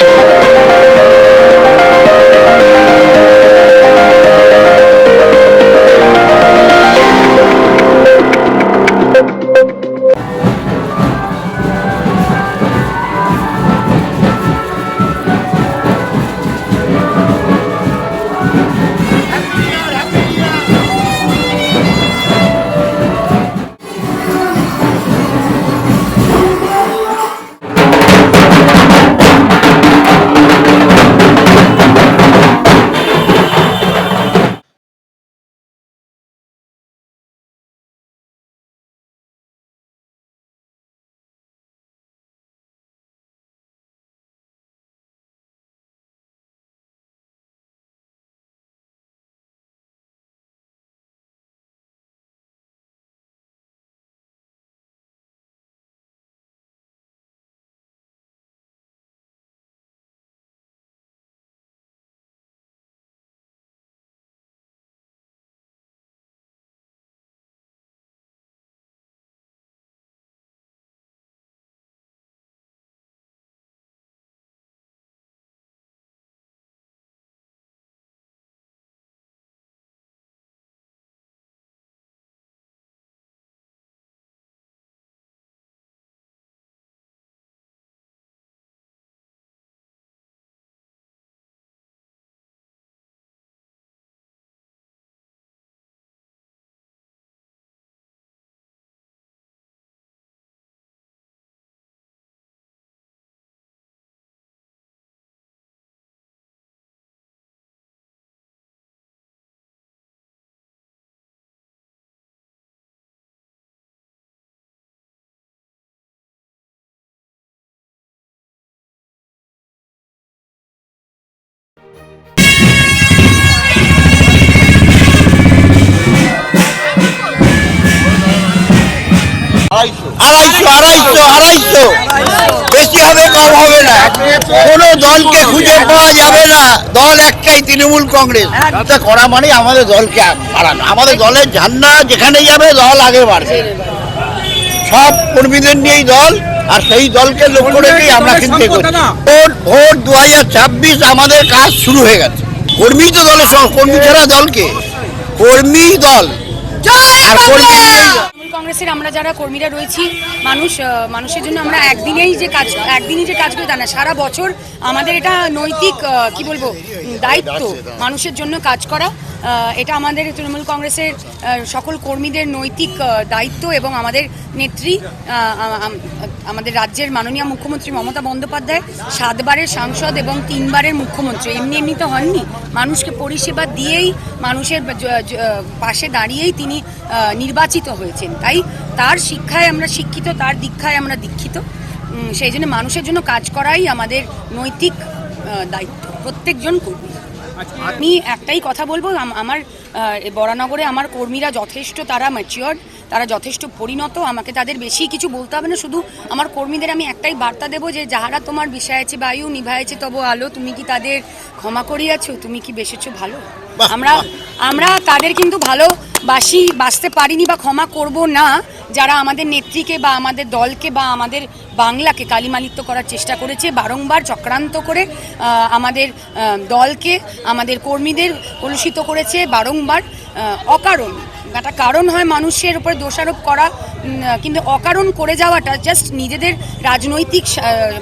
আড়াইশো খুঁজে পাওয়া যাবে না। দল একটাই তৃণমূল কংগ্রেস। এটা করা মানে আমাদের দলকে বাড়ানো। আমাদের দলের ঝান্ডা যেখানে যাবে দল আগে বাড়বে সব কর্মীদের নিয়েই দল আর সেই দলকে লক্ষ্য রেখেই আমরা কিন্তু ভোট ভোট দু হাজার ছাব্বিশ আমাদের কাজ শুরু হয়ে গেছে। কর্মী তো দলের কর্মী ছাড়া দলকে? কর্মী দল। আর কর্মী কংগ্রেসের আমরা যারা কর্মীরা রয়েছি, মানুষ মানুষের জন্য আমরা একদিনেই যে কাজ, একদিনই যে কাজ করি তা না, সারা বছর আমাদের এটা নৈতিক কি বলব দায়িত্ব মানুষের জন্য কাজ করা। এটা আমাদের তৃণমূল কংগ্রেসের সকল কর্মীদের নৈতিক দায়িত্ব এবং আমাদের নেত্রী আমাদের রাজ্যের মাননীয় মুখ্যমন্ত্রী মমতা বন্দ্যোপাধ্যায় সাতবারের সাংসদ এবং তিনবারের মুখ্যমন্ত্রী। এমনি এমনি তো হননি। মানুষকে পরিষেবা দিয়েই, মানুষের পাশে দাঁড়িয়েই তিনি নির্বাচিত হয়েছেন। তাই তার শিক্ষায় আমরা শিক্ষিত তার দীক্ষায় আমরা দীক্ষিত। সেই জন্য মানুষের জন্য কাজ করাই আমাদের নৈতিক দায়িত্ব। প্রত্যেকজন কর্মী। আমি একটাই কথা বলব আমার বরানগরে আমার কর্মীরা যথেষ্ট তারা ম্যাচিওর তারা যথেষ্ট পরিণত। আমাকে তাদের বেশি কিছু বলতে হবে না শুধু আমার কর্মীদের আমি একটাই বার্তা দেবো যে যাহারা তোমার বিষয়াছে বায়ু নিভায়েছে তব আলো তুমি কি তাদের ক্ষমা করিয়াছো? তুমি কি বেসেছো ভালো? আমরা আমরা তাদের কিন্তু ভালো বাসি বাঁচতে পারিনি বা ক্ষমা করব না, যারা আমাদের নেত্রীকে বা আমাদের দলকে বা আমাদের বাংলাকে কালিমালিত্য করার চেষ্টা করেছে, বারংবার চক্রান্ত করে আমাদের দলকে, আমাদের কর্মীদের কলুষিত করেছে, বারংবার অকারণ। একটা কারণ হয় মানুষের উপরে দোষারোপ করা কিন্তু অকারণ করে যাওয়াটা জাস্ট নিজেদের রাজনৈতিক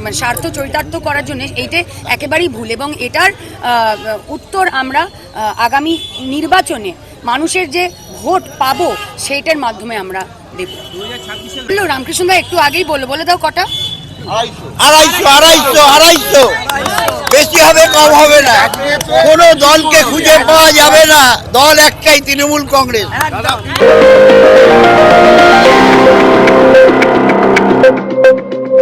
মানে স্বার্থ চরিতার্থ করার জন্য এইটা একেবারেই ভুল এবং এটার উত্তর আমরা আগামী নির্বাচনে মানুষের যে ভোট পাবো, সেইটার মাধ্যমে আমরা দেব। রামকৃষ্ণ ভাই একটু আগেই বলল বলে দাও কটা। আড়াইশো আড়াইশো আড়াইশো। বেশি হবে, কম হবে না। কোনো দলকে খুঁজে পাওয়া যাবে না। দল একটাই তৃণমূল কংগ্রেস।